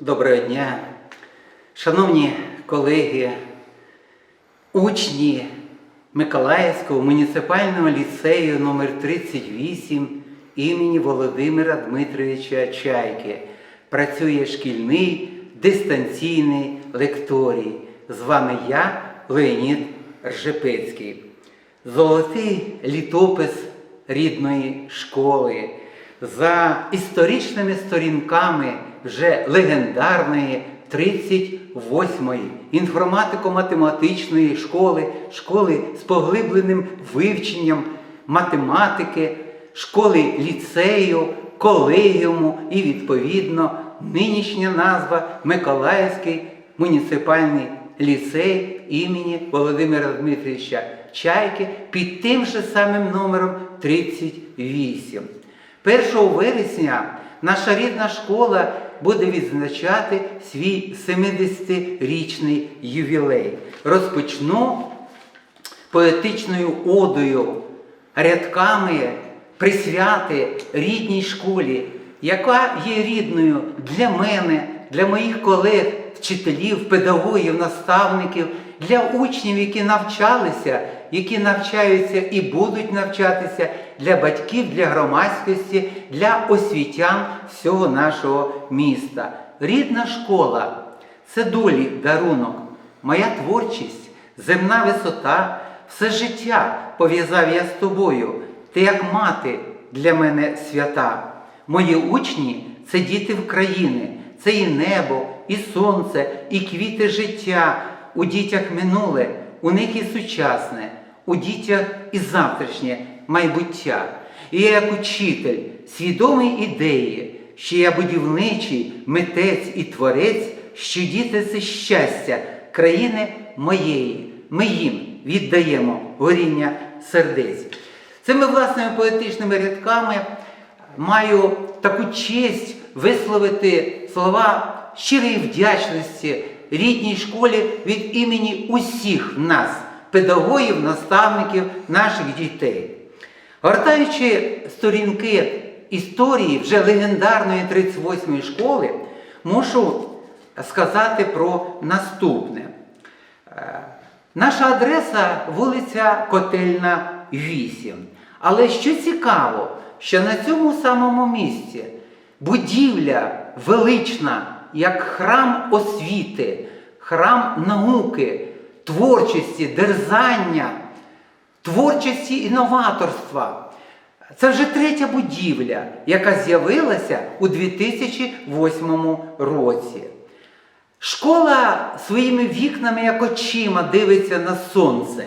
Доброго дня, шановні колеги, учні Миколаївського муніципального ліцею номер 38 імені Володимира Дмитровича Чайки. Працює шкільний дистанційний лекторій. З вами я, Леонід Ржепецький. Золотий літопис рідної школи за історичними сторінками вже легендарної 38-ї інформатико-математичної школи, школи з поглибленим вивченням математики, школи ліцею, колегіуму і, відповідно, нинішня назва Миколаївський муніципальний ліцей імені Володимира Дмитровича Чайки під тим же самим номером 38. 1 вересня наша рідна школа буде відзначати свій 70-річний ювілей. Розпочну поетичною одою, рядками присвяти рідній школі, яка є рідною для мене, для моїх колег, вчителів, педагогів, наставників, для учнів, які навчалися, які навчаються і будуть навчатися, для батьків, для громадськості, для освітян всього нашого міста. Рідна школа це долі дарунок, моя творчість, земна висота, все життя пов'язав я з тобою. Ти як мати для мене свята. Мої учні це діти України, це і небо, і сонце, і квіти життя. У дітях минуле, у них і сучасне, у дітях і завтрашнє майбуття. І я як учитель, свідомий ідеї, що я будівничий, митець і творець, що діти це щастя країни моєї. Ми їм віддаємо горіння сердець. Цими власними поетичними рядками маю таку честь висловити слова щирої вдячності рідній школі від імені усіх нас, педагогів, наставників, наших дітей. Гортаючи сторінки історії вже легендарної 38-ї школи, мушу сказати про наступне. Е, Наша адреса вулиця Котельна 8. Але що цікаво, що на цьому самому місці будівля велична, як храм освіти, храм науки, творчості, дерзання, творчості інноваторства. Це вже третя будівля, яка з'явилася у 2008 році. Школа своїми вікнами, як очима, дивиться на сонце.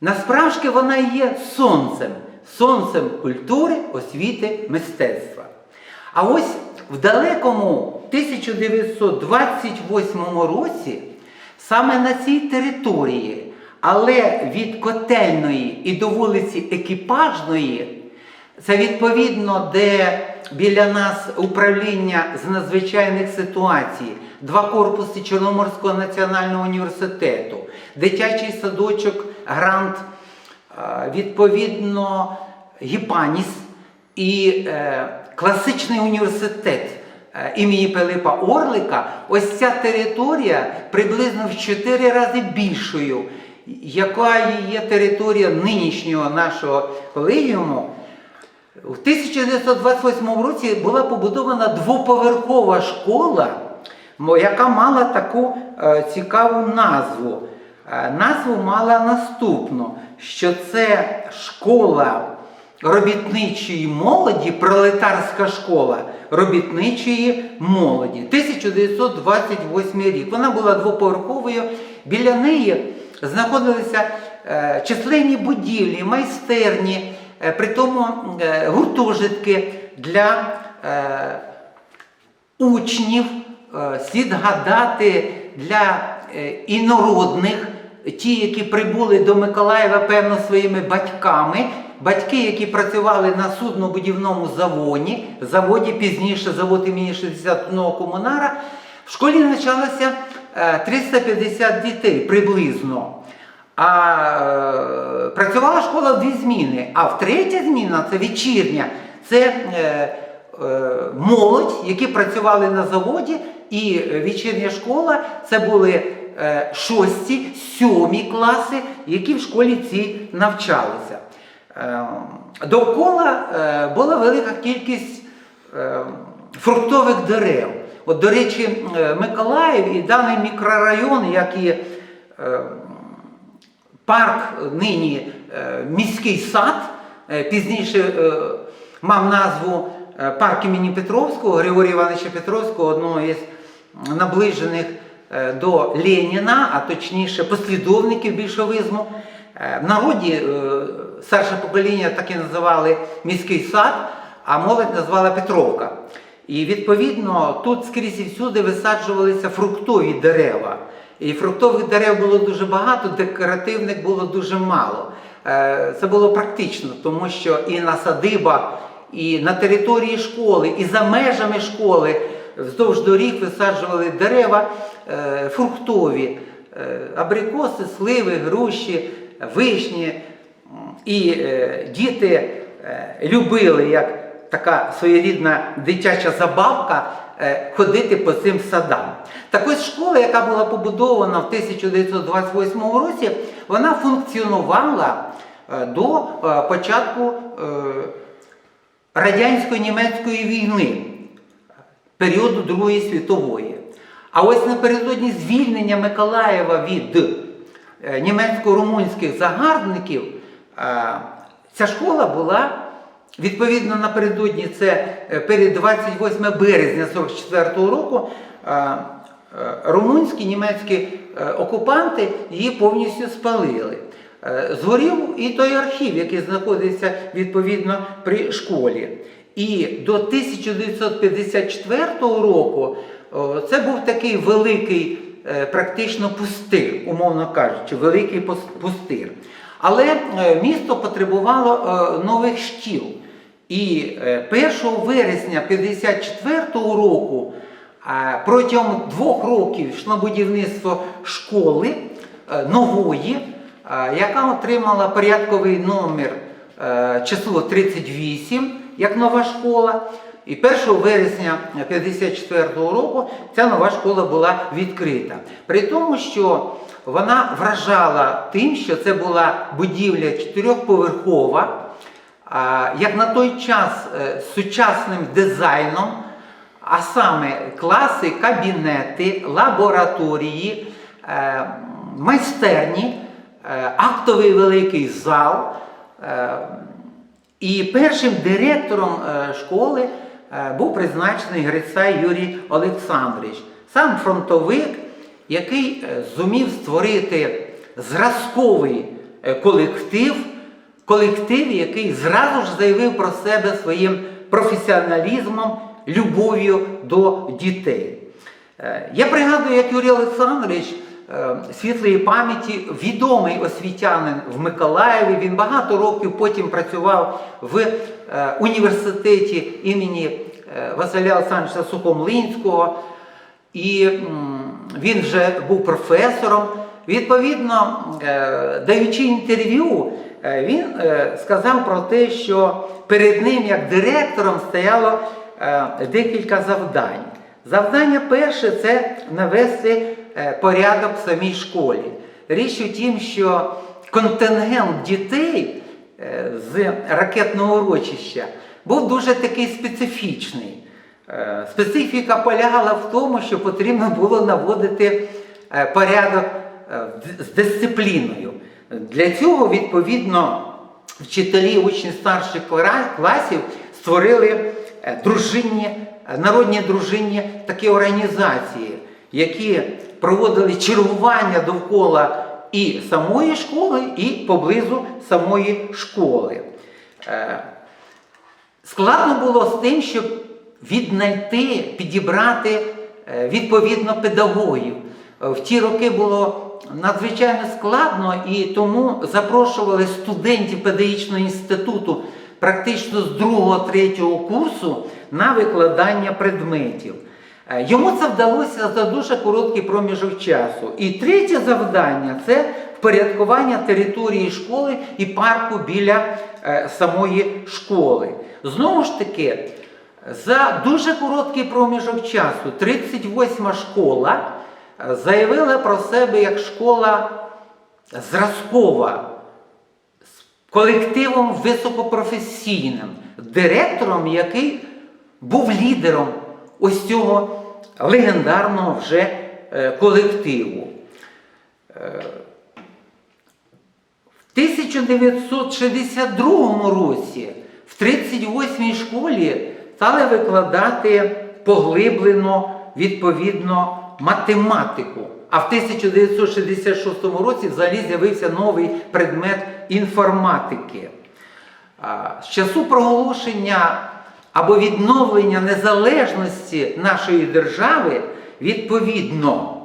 Насправжки вона є сонцем, сонцем культури, освіти, мистецтва. А ось в далекому 1928 році саме на цій території, але від котельної і до вулиці Екіпажної, це відповідно, де біля нас управління з надзвичайних ситуацій, два корпуси Чорноморського національного університету, дитячий садочок Грант, е, відповідно, Гіпаніс і е, класичний університет імені Пилипа Орлика. Ось ця територія приблизно в 4 рази більшою, яка є територія нинішнього нашого колегіуму. У 1928 році була побудована двоповерхова школа, яка мала таку е, цікаву назву. Е, назву мала наступну, що це школа робітничої молоді, пролетарська школа робітничої молоді. 1928 рік. Вона була двоповерховою. Біля неї знаходилися е, численні будівлі, майстерні, е, при тому е, гуртожитки для учнів, слід гадати для інородних, ті, які прибули до Миколаєва, певно, своїми батьками. Батьки, які працювали на суднобудівному заводі, заводі пізніше завод імені 61 комунара, в школі почалося е, 350 дітей приблизно. А е, працювала школа в дві зміни. А в третя зміна це вечірня. Це е, е, молодь, які працювали на заводі, і вечірня школа це були е, шості, сьомі класи, які в школі ці навчалися. Е, Довкола е, була велика кількість е, фруктових дерев. От, до речі, е, Миколаїв і даний мікрорайон, як і парк нині міський сад, пізніше мав назву парк імені Петровського, Григорія Івановича Петровського, одного із наближених до Леніна, а точніше послідовників більшовизму. Е, В народі е, старше покоління так і називали міський сад, а молодь назвала Петровка. І відповідно тут скрізь і всюди висаджувалися фруктові дерева. І фруктових дерев було дуже багато, декоративних було дуже мало. Е, Це було практично, тому що і на садибах, і на території школи, і за межами школи вздовж доріг висаджували дерева фруктові, абрикоси, сливи, груші, вишні. І е, діти е, любили, як така своєрідна дитяча забавка, е, ходити по цим садам. Так ось школа, яка була побудована в 1928 році, вона функціонувала до початку радянсько-німецької війни, періоду Другої світової. А ось напередодні звільнення Миколаєва від німецько-румунських загарбників, е, ця школа була відповідно напередодні, це е, перед 28 березня 44-го року. е, е, Румунські німецькі е, окупанти її повністю спалили. Е, Згорів і той архів, який знаходиться відповідно при школі. І до 1954 року це був такий великий, е, практично пустир, умовно кажучи, великий пустир. Але е, місто потребувало е, нових шкіл. І е, 1 вересня 1954 року е, протягом двох років йшло будівництво школи е, нової, е, яка отримала порядковий номер е, число 38 як нова школа. І 1 вересня 1954 року ця нова школа була відкрита. При тому, що вона вражала тим, що це була будівля чотирьохповерхова, як на той час е, з сучасним дизайном, а саме класи, кабінети, лабораторії, е, майстерні, е, актовий великий зал. І першим директором школи був призначений Грицай Юрій Олександрович, сам фронтовик, який е, зумів створити зразковий е, колектив, колектив, який зразу ж заявив про себе своїм професіоналізмом, любов'ю до дітей. Е, Я пригадую, як Юрій Олександрович е, світлої пам'яті, відомий освітянин в Миколаєві. Він багато років потім працював в е, університеті імені е, Василя Олександровича Сухомлинського. І він вже був професором. Відповідно, е, даючи інтерв'ю, е, він е, сказав про те, що перед ним, як директором, стояло е, декілька завдань. Завдання перше це навести е, порядок в самій школі. Річ у тім, що контингент дітей е, з ракетного урочища був дуже такий специфічний. Е, Специфіка полягала в тому, що потрібно було наводити е, порядок е, з дисципліною. Для цього, відповідно, вчителі, учні старших класів створили е, дружинні, е, народні дружинні такі організації, які проводили чергування довкола і самої школи, і поблизу самої школи. Е, Складно було з тим, щоб віднайти, підібрати е, відповідно педагогів. Е, В ті роки було надзвичайно складно і тому запрошували студентів педагогічного інституту практично з другого-третього курсу на викладання предметів. Е, Йому це вдалося за дуже короткий проміжок часу. І третє завдання це впорядкування території школи і парку біля е, самої школи. Знову ж таки, За дуже короткий проміжок часу 38 школа е, заявила про себе як школа зразкова з колективом високопрофесійним, директором, який був лідером ось цього легендарного вже е, колективу. Е, В 1962 році в 38-й школі стали викладати поглиблено відповідно математику. А в 1966 році взагалі з'явився новий предмет інформатики. З часу проголошення або відновлення незалежності нашої держави, відповідно,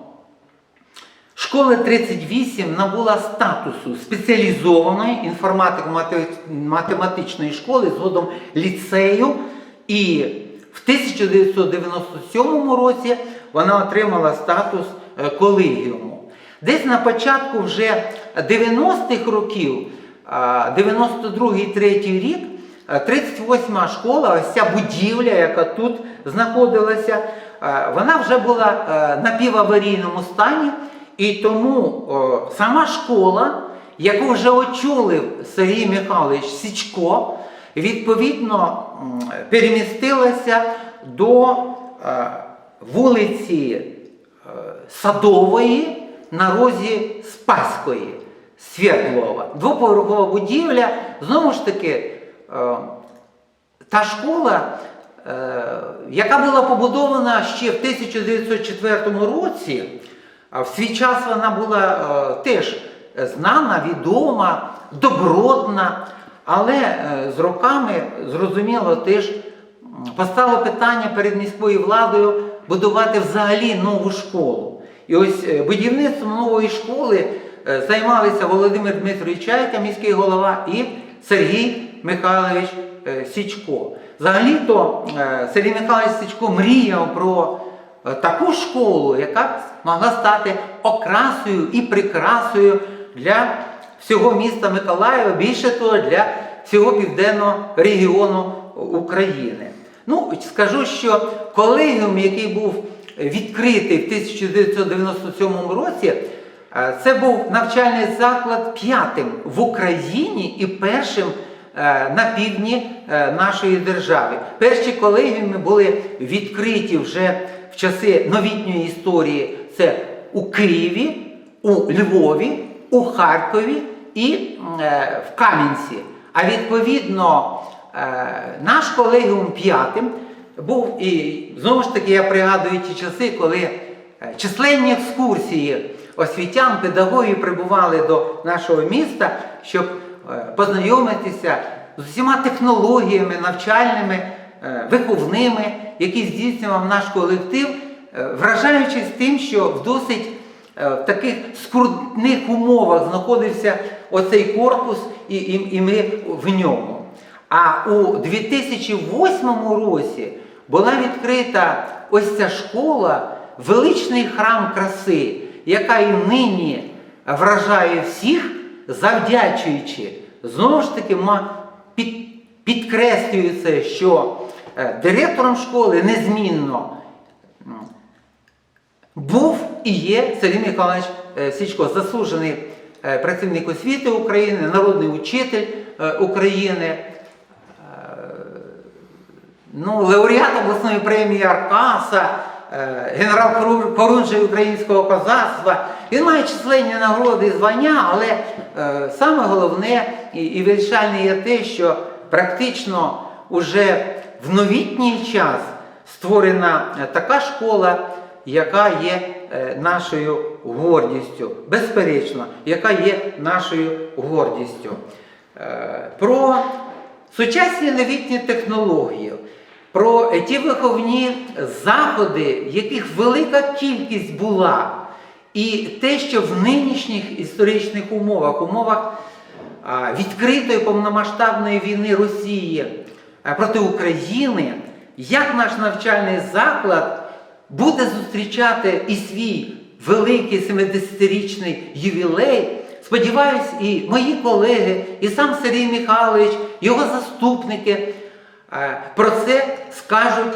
Школа 38 набула статусу спеціалізованої інформатико-математичної школи, згодом ліцею. І в 1997 році вона отримала статус е, колегіуму. Десь на початку вже 90-х років, 92-3 рік, 38 школа, ось ця будівля, яка тут знаходилася, е, вона вже була е, на піваварійному стані. І тому сама школа, яку вже очолив Сергій Михайлович Січко, відповідно перемістилася до е, вулиці Садової на розі Спаської, Світлова. Двоповерхова будівля, знову ж таки, та школа, е, яка була побудована ще в 1904 році. В свій час вона була е, теж знана, відома, добротна, але е, з роками, зрозуміло, теж постало питання перед міською владою будувати взагалі нову школу. І ось е, будівництвом нової школи е, займалися Володимир Дмитрович Чайка, міський голова, і Сергій Михайлович е, Січко. Взагалі-то е, Сергій Михайлович Січко мріяв про е, таку школу, яка могла стати окрасою і прикрасою для всього міста Миколаєва, більше того, для всього південного регіону України. Ну, скажу, що колегіум, який був відкритий в 1997 році, це був навчальний заклад п'ятим в Україні і першим на півдні е, нашої держави. Перші колегіуми були відкриті вже в часи новітньої історії. Це у Києві, у Львові, у Харкові і е, в Кам'янці. А відповідно, е, наш колегіум п'ятим був і знову ж таки я пригадую ті часи, коли е, численні екскурсії освітян, педагогів прибували до нашого міста, щоб е, познайомитися з усіма технологіями навчальними, е, виховними, які здійснював наш колектив, е, вражаючись тим, що в досить е, в таких скрутних умовах знаходився оцей корпус, і, і, і ми в ньому. А у 2008 році була відкрита ось ця школа, величний храм краси, яка і нині вражає всіх, завдячуючи, знову ж таки, під, підкреслюю це, що е, директором школи незмінно був і є Сергій Михайлович е, Січко, заслужений е, працівник освіти України, народний учитель України, ну, лауреат обласної премії Аркаса, генерал Хорунжий українського козацтва. Він має численні нагороди і звання, але е, саме головне і, вирішальне є те, що практично уже в новітній час створена е, така школа, яка є е, нашою гордістю, безперечно, яка є нашою гордістю. Е, Про сучасні новітні технології, про е, ті виховні заходи, яких велика кількість була, і те, що в нинішніх історичних умовах, умовах відкритої повномасштабної війни Росії проти України, як наш навчальний заклад буде зустрічати і свій великий 70-річний ювілей. Сподіваюсь, і мої колеги, і сам Сергій Михайлович, його заступники Е, Про це скажуть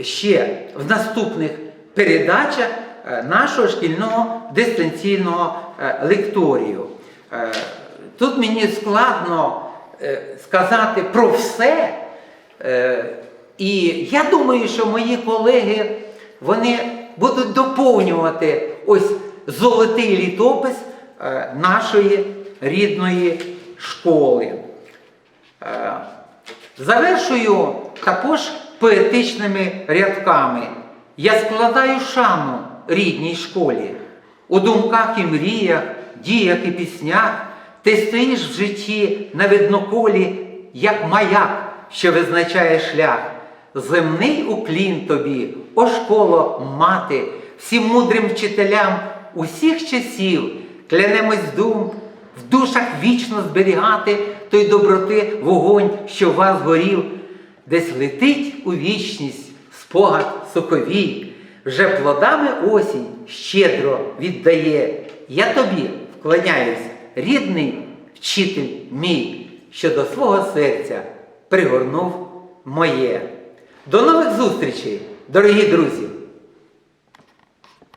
ще в наступних передачах е, нашого шкільного дистанційного е, лекторію. Е, Тут мені складно е, сказати про все. Е, І я думаю, що мої колеги вони будуть доповнювати ось золотий літопис е, нашої рідної школи. Завершую також поетичними рядками. Я складаю шану рідній школі. У думках і мріях, діях і піснях ти стоїш в житті на видноколі, як маяк, що визначає шлях. Земний уклін тобі, о школо, мати, всім мудрим вчителям усіх часів, клянемось дум, в душах вічно зберігати той доброти вогонь, що в вас горів, десь летить у вічність спогад соковій, вже плодами осінь щедро віддає. Я тобі вклоняюсь, рідний вчитель мій, що до свого серця пригорнув моє. До нових зустрічей, дорогі друзі!